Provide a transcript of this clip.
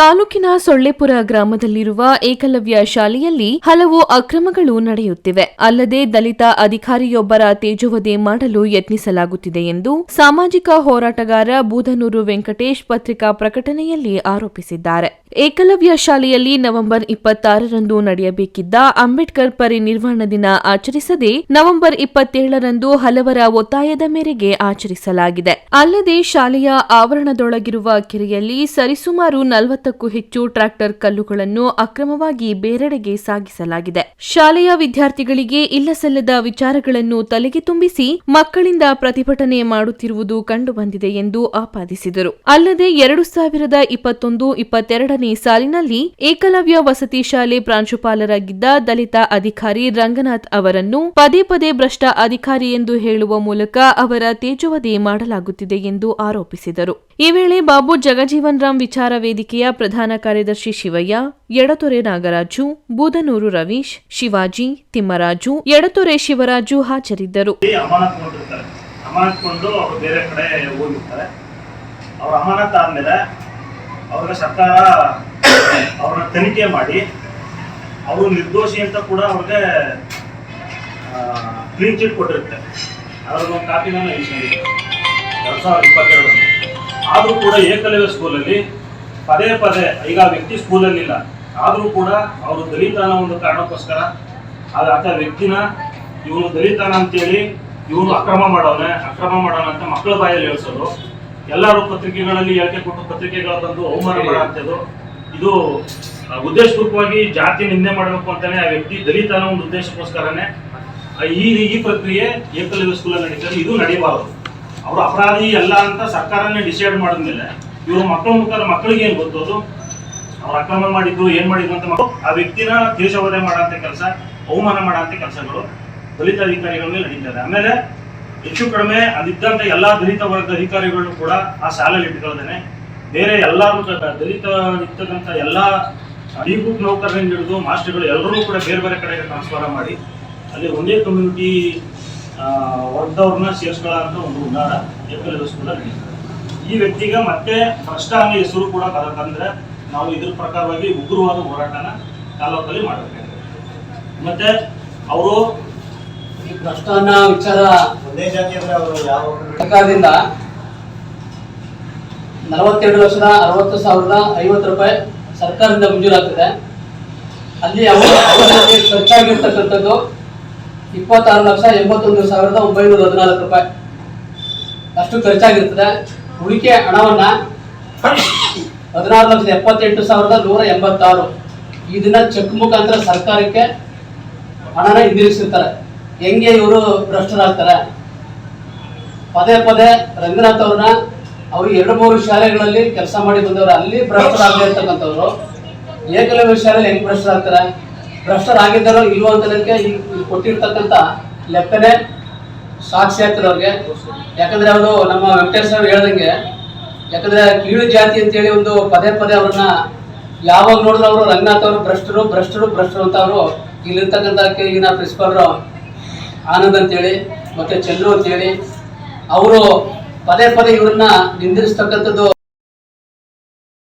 ತಾಲೂಕಿನ ಸೊಳ್ಳೆಪುರ ಗ್ರಾಮದಲ್ಲಿರುವ ಏಕಲವ್ಯ ಶಾಲೆಯಲ್ಲಿ ಹಲವು ಅಕ್ರಮಗಳು ನಡೆಯುತ್ತಿವೆ. ಅಲ್ಲದೆ ದಲಿತ ಅಧಿಕಾರಿಯೊಬ್ಬರ ತೇಜೋವಧೆ ಮಾಡಲು ಯತ್ನಿಸಲಾಗುತ್ತಿದೆ ಎಂದು ಸಾಮಾಜಿಕ ಹೋರಾಟಗಾರ ಬೂದನೂರು ವೆಂಕಟೇಶ್ ಪತ್ರಿಕಾ ಪ್ರಕಟಣೆಯಲ್ಲಿ ಆರೋಪಿಸಿದ್ದಾರೆ. ಏಕಲವ್ಯ ಶಾಲೆಯಲ್ಲಿ ನವೆಂಬರ್ ಇಪ್ಪತ್ತಾರರಂದು ನಡೆಯಬೇಕಿದ್ದ ಅಂಬೇಡ್ಕರ್ ಪರಿನಿರ್ವಾಣ ದಿನ ಆಚರಿಸದೆ ನವೆಂಬರ್ ಇಪ್ಪತ್ತೇಳರಂದು ಹಲವರ ಒತ್ತಾಯದ ಮೇರೆಗೆ ಆಚರಿಸಲಾಗಿದೆ. ಅಲ್ಲದೆ ಶಾಲೆಯ ಆವರಣದೊಳಗಿರುವ ಕೆರೆಯಲ್ಲಿ ಸರಿಸುಮಾರು ನಲವತ್ತಕ್ಕೂ ಹೆಚ್ಚು ಟ್ರಾಕ್ಟರ್ ಕಲ್ಲುಗಳನ್ನು ಅಕ್ರಮವಾಗಿ ಬೇರೆಡೆಗೆ ಸಾಗಿಸಲಾಗಿದೆ. ಶಾಲೆಯ ವಿದ್ಯಾರ್ಥಿಗಳಿಗೆ ಇಲ್ಲಸಲ್ಲದ ವಿಚಾರಗಳನ್ನು ತಲೆಗೆ ತುಂಬಿಸಿ ಮಕ್ಕಳಿಂದ ಪ್ರತಿಭಟನೆ ಮಾಡುತ್ತಿರುವುದು ಕಂಡುಬಂದಿದೆ ಎಂದು ಆಪಾದಿಸಿದರು. ಅಲ್ಲದೆ ಎರಡು ಸಾವಿರದ ಇಪ್ಪತ್ತೊಂದು ಇಪ್ಪತ್ತೆರಡನೇ ಸಾಲಿನಲ್ಲಿ ಏಕಲವ್ಯ ವಸತಿ ಶಾಲೆ ಪ್ರಾಂಶುಪಾಲರಾಗಿದ್ದ ದಲಿತ ಅಧಿಕಾರಿ ರಂಗನಾಥ್ ಅವರನ್ನು ಪದೇ ಪದೇ ಭ್ರಷ್ಟ ಅಧಿಕಾರಿ ಎಂದು ಹೇಳುವ ಮೂಲಕ ಅವರ ತೇಜವದಿ ಮಾಡಲಾಗುತ್ತಿದೆ ಎಂದು ಆರೋಪಿಸಿದರು. ಈ ವೇಳೆ ಬಾಬು ಜಗಜೀವನ್ ರಾಮ್ ವಿಚಾರ ವೇದಿಕೆಯ ಪ್ರಧಾನ ಕಾರ್ಯದರ್ಶಿ ಶಿವಯ್ಯ, ಎಡತೊರೆ ನಾಗರಾಜು, ಬೂದನೂರು ರವೀಶ್, ಶಿವಾಜಿ, ತಿಮ್ಮರಾಜು, ಎಡತೊರೆ ಶಿವರಾಜು ಹಾಜರಿದ್ದರು. ಅಮಾನತ್ಕೊಂಡು ಅವರು ಬೇರೆ ಕಡೆ ಹೋಗಿರ್ತಾರೆ. ಅವ್ರ ಅಮಾನತ್ ಆದ್ಮೇಲೆ ಅವ್ರಿಗೆ ಸರ್ಕಾರ ಅವ್ರನ್ನ ತನಿಖೆ ಮಾಡಿ, ಅವರು ನಿರ್ದೋಷಿ ಅಂತ ಕೂಡ ಅವ್ರಿಗೆ ಕ್ಲೀನ್ ಚಿಟ್ ಕೊಟ್ಟಿರುತ್ತೆ ಅದ್ರ ಕಾಪಿ ನಾನು ಎರಡು ಸಾವಿರದ ಇಪ್ಪತ್ತೆರಡರಲ್ಲಿ. ಆದರೂ ಕೂಡ ಏಕಲವ್ಯ ಸ್ಕೂಲಲ್ಲಿ ಪದೇ ಪದೇ ಈಗ ಆ ವ್ಯಕ್ತಿ ಸ್ಕೂಲಲ್ಲಿಲ್ಲ. ಆದರೂ ಕೂಡ ಅವರು ದಲಿತ ಅನ್ನೋ ಒಂದು ಕಾರಣಕ್ಕೋಸ್ಕರ ಆತ ವ್ಯಕ್ತಿನ ಇವನು ದಲಿತನ ಅಂತೇಳಿ ಇವನು ಅಕ್ರಮ ಮಾಡೋನೆ ಅಕ್ರಮ ಮಾಡೋಣ ಅಂತ ಮಕ್ಕಳ ಬಾಯಲ್ಲಿ ಹೇಳ್ಸೋದು. ಎಲ್ಲರೂ ಪತ್ರಿಕೆಗಳಲ್ಲಿ ಹೇಳಿಕೆ ಕೊಟ್ಟು ಪತ್ರಿಕೆಗಳ ಬಂದು ಅವಮಾನ ಮಾಡುವಂಥದ್ದು ಇದು ಉದ್ದೇಶಪೂರ್ವಕವಾಗಿ ಜಾತಿ ನಿಂದೆ ಮಾಡಬೇಕು ಅಂತಾನೆ ಆ ವ್ಯಕ್ತಿ ದಲಿತ ಅನ್ನೋ ಒಂದು ಉದ್ದೇಶಕ್ಕೋಸ್ಕರನೇ ಈ ಈ ಪ್ರಕ್ರಿಯೆ ಏಕಲವ್ಯ ಸ್ಕೂಲಲ್ಲಿ ನಡೀತಾರೆ ಇದು ನಡೀಬಾರದು. ಅವರು ಅಪರಾಧಿ ಅಲ್ಲ ಅಂತ ಸರ್ಕಾರನೇ ಡಿಸೈಡ್ ಮಾಡಿದ್ಮೇಲೆ ಇವರು ಮಕ್ಕಳ ಮುಖಾಂತರ ಮಕ್ಕಳಿಗೆ ಏನು ಗೊತ್ತೋದು ಅವ್ರು ಅಕ್ರಮ ಮಾಡಿದ್ರು ಏನ್ ಮಾಡಿದ್ರು ಅಂತ ಮಕ್ಕಳು ಆ ವ್ಯಕ್ತಿನ ತಿರುಚವಧೆ ಮಾಡಂತ ಕೆಲಸ, ಅವಮಾನ ಮಾಡಂತ ಕೆಲಸಗಳು ದಲಿತ ಅಧಿಕಾರಿಗಳ ಮೇಲೆ ನಡೀತದೆ ಆಮೇಲೆ ಹೆಚ್ಚು ಕಡಿಮೆ ಅದಿದ್ದಂತ ಎಲ್ಲಾ ದಲಿತ ವರ್ಗದ ಅಧಿಕಾರಿಗಳನ್ನು ಕೂಡ ಆ ಶಾಲೆಯಲ್ಲಿ ಇಟ್ಕೊಳ್ದೇನೆ ಬೇರೆ ಎಲ್ಲರೂ ದಲಿತ ಇರ್ತಕ್ಕಂಥ ಎಲ್ಲಾ ಡಿ ಗ್ರೂಪ್ ನೌಕರರಿಂದ ಹಿಡಿದು ಮಾಸ್ಟರ್ಗಳು ಎಲ್ಲರೂ ಕೂಡ ಬೇರೆ ಬೇರೆ ಕಡೆಗೆ ಟ್ರಾನ್ಸ್ಫರ್ ಮಾಡಿ, ಅಲ್ಲಿ ಒಂದೇ ಕಮ್ಯುನಿಟಿ ವರ್ಗದವ್ರನ್ನ ಸೇರಿಸ್ಕೊಳ್ಳೋ ಒಂದು ಉನ್ನಾರ ಎಸ್ ಕೂಡ ನಡೀತದೆ ಈ ವ್ಯಕ್ತಿಗೆ ಮತ್ತೆ ಭ್ರಷ್ಟ ಅನ್ನೋ ಹೆಸರು ಕೂಡ ತಂದ್ರೆ ನಾವು ಇದ್ರ ಪ್ರಕಾರವಾಗಿ ಉಗ್ರವಾದ ಹೋರಾಟನ ತಾಲೂಕಲ್ಲಿ ಮಾಡಬೇಕಾಗಿದೆ ಮತ್ತೆ ಅವರು ಈ ಭ್ರಷ್ಟಾನ್ನ ವಿಚಾರ ಒಂದೇ ಜಾತಿ ಅಂದ್ರೆ ಅವರು ಯಾವ ಸರ್ಕಾರದಿಂದ ನಲವತ್ತೆರಡು ಲಕ್ಷದ ಅರವತ್ತು ಸಾವಿರದ ಐವತ್ತು ರೂಪಾಯಿ ಸರ್ಕಾರದಿಂದ ಮಂಜೂರಾಗ್ತದೆ. ಅಲ್ಲಿ ಅವರು ಅವರಿಗೆ ಖರ್ಚಾಗಿರ್ತಕ್ಕಂಥದ್ದು ಇಪ್ಪತ್ತಾರು ಲಕ್ಷ ಎಂಬತ್ತೊಂದು ಸಾವಿರದ ಒಂಬೈನೂರ ಹದಿನಾಲ್ಕು ರೂಪಾಯಿ. ಅಷ್ಟು ಖರ್ಚಾಗಿರ್ತದೆ. ಉಳಿಕೆ ಹಣವನ್ನ ಹದಿನಾರು ಲಕ್ಷದ ಎಪ್ಪತ್ತೆಂಟು ಸಾವಿರದ ನೂರ ಎಂಬತ್ತಾರು. ಇದನ್ನ ಚೆಕ್ ಮುಖಾಂತರ ಸರ್ಕಾರಕ್ಕೆ ಹಣನ ಹಿಂದಿರುಗಿಸಿರ್ತಾರೆ. ಹೆಂಗೆ ಇವರು ಭ್ರಷ್ಟರಾಗ್ತಾರೆ? ಪದೇ ಪದೇ ರಂಗನಾಥ್ ಅವ್ರನ್ನ ಅವರು ಎರಡು ಮೂರು ಶಾಲೆಗಳಲ್ಲಿ ಕೆಲಸ ಮಾಡಿ ಬಂದವರು. ಅಲ್ಲಿ ಭ್ರಷ್ಟರಾಗದೆ ಇರ್ತಕ್ಕಂಥವ್ರು ಏಕಲವ್ಯ ಶಾಲೆಯಲ್ಲಿ ಹೆಂಗ್ ಭ್ರಷ್ಟರಾಗ್ತಾರೆ? ಭ್ರಷ್ಟರಾಗಿದ್ದಾರೋ ಇಲ್ವೋ ಅಂತ ಕೊಟ್ಟಿರ್ತಕ್ಕಂಥ ಲೆಕ್ಕನೆ ಸಾಕ್ಷಿ ಆಗ್ತದೆ ಅವ್ರಿಗೆ. ಯಾಕಂದ್ರೆ ಅವರು ನಮ್ಮ ವೆಂಕಟೇಶ್ ಸರ್ ಹೇಳ್ದಂಗೆ, ಯಾಕಂದ್ರೆ ಕೀಳು ಜಾತಿ ಅಂತೇಳಿ ಒಂದು ಪದೇ ಪದೇ ಅವ್ರನ್ನ ಯಾವಾಗ ನೋಡಿದ್ರು ಅವರು ರಂಗನಾಥ್ ಅವರು ಭ್ರಷ್ಟರು ಭ್ರಷ್ಟರು ಭ್ರಷ್ಟರು ಅಂತ ಅವರು ಇಲ್ಲಿರ್ತಕ್ಕಂಥ ಈಗಿನ ಪ್ರಿನ್ಸಿಪಾಲ್ರು ಆನಂದ್ ಅಂತೇಳಿ, ಮತ್ತೆ ಚಂದ್ರು ಅಂತೇಳಿ, ಅವರು ಪದೇ ಪದೇ ಇವ್ರನ್ನ ನಿಂದಿರಿಸ್ತಕ್ಕಂಥದ್ದು